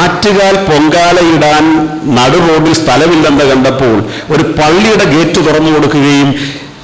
ആറ്റുകാൽ പൊങ്കാലയിടാൻ നടുറോഡിൽ സ്ഥലമില്ലെന്ന് കണ്ടപ്പോൾ ഒരു പള്ളിയുടെ ഗേറ്റ് തുറന്നു കൊടുക്കുകയും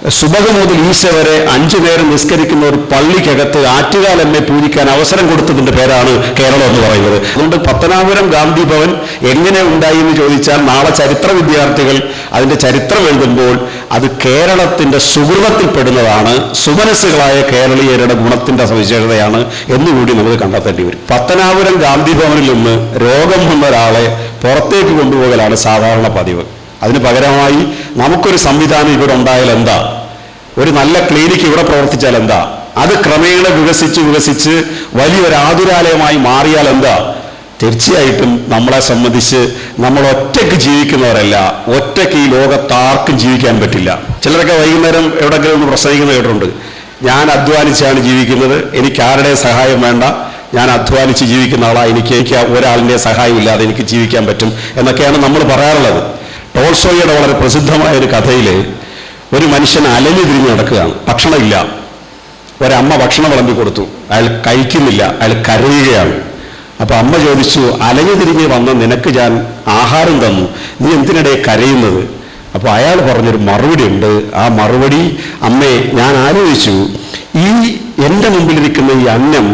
സുബഹ മുതൽ ഈശ വരെ അഞ്ചു നേരം നിസ്കരിക്കുന്ന ഒരു പള്ളിക്കകത്ത് ആറ്റുകാൽ എന്നെ പൂജിക്കാൻ അവസരം കൊടുത്തതിന്റെ പേരാണ് കേരളം എന്ന് പറയുന്നത്. അതുകൊണ്ട് പത്തനാപുരം ഗാന്ധി ഭവൻ എങ്ങനെ ഉണ്ടായി എന്ന് ചോദിച്ചാൽ നാളെ ചരിത്ര വിദ്യാർത്ഥികൾ അതിന്റെ ചരിത്രം എഴുതുമ്പോൾ അത് കേരളത്തിന്റെ സുഹൃതത്തിൽപ്പെടുന്നതാണ് സുമനസ്സുകളായ കേരളീയരുടെ ഗുണത്തിന്റെ സവിശേഷതയാണ് എന്നുകൂടി നമുക്ക് കണ്ടെത്തേണ്ടി വരും. പത്തനാപുരം ഗാന്ധി ഭവനിൽ നിന്ന് രോഗം വന്ന ഒരാളെ പുറത്തേക്ക് കൊണ്ടുപോകലാണ് സാധാരണ പതിവ്. അതിന് പകരമായി നമുക്കൊരു സംവിധാനം ഇവിടെ ഉണ്ടായാൽ എന്താ? ഒരു നല്ല ക്ലിനിക്ക് ഇവിടെ പ്രവർത്തിച്ചാൽ എന്താ? അത് ക്രമേണ വികസിച്ച് വികസിച്ച് വലിയൊരു ആതുരാലയമായി മാറിയാൽ എന്താ? തീർച്ചയായിട്ടും നമ്മളെ സംബന്ധിച്ച് നമ്മൾ ഒറ്റയ്ക്ക് ജീവിക്കുന്നവരല്ല ഒറ്റയ്ക്ക് ഈ ലോകത്താർക്കും ജീവിക്കാൻ പറ്റില്ല. ചിലരൊക്കെ വൈകുന്നേരം എവിടെങ്കിലും ഒന്ന് പ്രസംഗിക്കുന്ന കേട്ടിട്ടുണ്ട്. ഞാൻ അധ്വാനിച്ചാണ് ജീവിക്കുന്നത് എനിക്ക് ആരുടെ സഹായം വേണ്ട? ഞാൻ അധ്വാനിച്ച് ജീവിക്കുന്ന ആളാണ് എനിക്ക് ഒരാളിന്റെ സഹായം ഇല്ലാതെ എനിക്ക് ജീവിക്കാൻ പറ്റും എന്നൊക്കെയാണ് നമ്മൾ പറയാറുള്ളത്. ടോൾസോയുടെ വളരെ പ്രസിദ്ധമായ ഒരു കഥയിൽ ഒരു മനുഷ്യൻ അലഞ്ഞു തിരിഞ്ഞ് നടക്കുകയാണ്. ഭക്ഷണമില്ല. ഒരമ്മ ഭക്ഷണം വിളമ്പി കൊടുത്തു. അയാൾ കഴിക്കുന്നില്ല. അയാൾ കരയുകയാണ്. അപ്പോൾ അമ്മ ചോദിച്ചു അലഞ്ഞു തിരിഞ്ഞ് വന്ന നിനക്ക് ഞാൻ ആഹാരം തന്നു. നീ എന്തിനിടെ കരയുന്നത്? അപ്പോൾ അയാൾ പറഞ്ഞൊരു മറുപടി ഉണ്ട്. ആ മറുപടി അമ്മേ ഞാൻ ആലോചിച്ചു. ഈ എന്റെ മുമ്പിലിരിക്കുന്ന ഈ അന്നം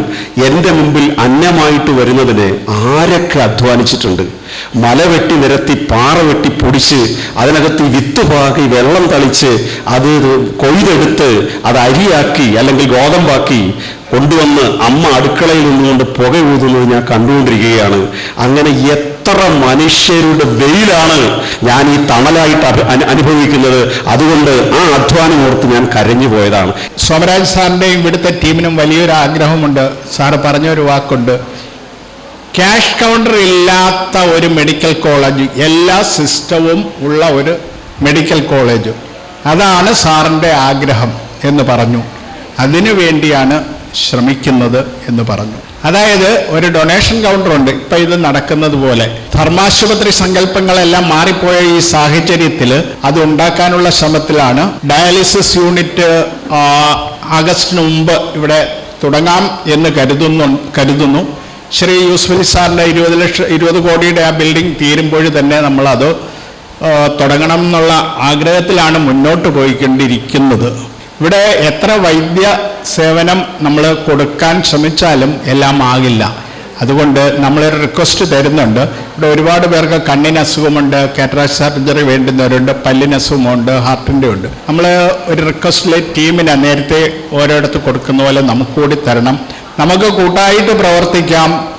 എന്റെ മുമ്പിൽ അന്നമായിട്ട് വരുന്നതിന് ആരൊക്കെ അധ്വാനിച്ചിട്ടുണ്ട്? മല വെട്ടി നിരത്തി പാറ വെട്ടി പൊടിച്ച് അതിനകത്ത് വിത്ത് പാകി വെള്ളം തളിച്ച് അത് കൊയ്തെടുത്ത് അത് അരിയാക്കി അല്ലെങ്കിൽ ഗോതമ്പാക്കി കൊണ്ടുവന്ന് അമ്മ അടുക്കളയിൽ നിന്നുകൊണ്ട് പുക ഊതുന്നത് ഞാൻ കണ്ടുകൊണ്ടിരിക്കുകയാണ്. അങ്ങനെ എത്ര മനുഷ്യരുടെ വെയിലാണ് ഞാൻ ഈ തണലായിട്ട് അനുഭവിക്കുന്നത്. അതുകൊണ്ട് ആ അധ്വാനം ഓർത്ത് ഞാൻ കരഞ്ഞു പോയതാണ്. സോമരാജ് സാറിന്റെയും ഇവിടുത്തെ ടീമിനും വലിയൊരു ആഗ്രഹമുണ്ട്. സാറ് പറഞ്ഞൊരു വാക്കുണ്ട്. ക്യാഷ് കൗണ്ടർ ഇല്ലാത്ത ഒരു മെഡിക്കൽ കോളേജ് എല്ലാ സിസ്റ്റവും ഉള്ള ഒരു മെഡിക്കൽ കോളേജ്. അതാണ് സാറിന്റെ ആഗ്രഹം എന്ന് പറഞ്ഞു. അതിനു വേണ്ടിയാണ് ശ്രമിക്കുന്നത് എന്ന് പറഞ്ഞു. അതായത് ഒരു ഡൊണേഷൻ കൗണ്ടർ ഉണ്ട്. ഇപ്പം ഇത് നടക്കുന്നത് പോലെ ധർമാശുപത്രി സങ്കല്പങ്ങളെല്ലാം മാറിപ്പോയ ഈ സാഹചര്യത്തിൽ അത് ഉണ്ടാക്കാനുള്ള ശ്രമത്തിലാണ് ഡയാലിസിസ് യൂണിറ്റ് ആഗസ്റ്റിന് മുമ്പ് ഇവിടെ തുടങ്ങാം എന്ന് കരുതുന്നു കരുതുന്നു. ശ്രീ യൂസ്ഫലി സാറിന്റെ ഇരുപത് ലക്ഷം ഇരുപത് കോടിയുടെ ആ ബിൽഡിംഗ് തീരുമ്പോൾ തന്നെ നമ്മൾ അത് തുടങ്ങണം എന്നുള്ള ആഗ്രഹത്തിലാണ് മുന്നോട്ട് പോയിക്കൊണ്ടിരിക്കുന്നത്. ഇവിടെ എത്ര വൈദ്യ സേവനം നമ്മൾ കൊടുക്കാൻ ശ്രമിച്ചാലും എല്ലാം ആകില്ല. അതുകൊണ്ട് നമ്മളൊരു റിക്വസ്റ്റ് തരുന്നുണ്ട്. ഇവിടെ ഒരുപാട് പേർക്ക് കണ്ണിന് അസുഖമുണ്ട് കാറ്ററാക്ട് സർജറി വേണ്ടുന്നവരുണ്ട് പല്ലിന് അസുഖമുണ്ട് ഹാർട്ടിന്റെ ഉണ്ട്. നമ്മൾ ഒരു റിക്വസ്റ്റിലെ ടീമിന് നേരത്തെ ഓരോടത്ത് കൊടുക്കുന്ന പോലെ നമുക്ക് കൂടി തരണം. നമുക്ക് കൂട്ടായിട്ട് പ്രവർത്തിക്കാം.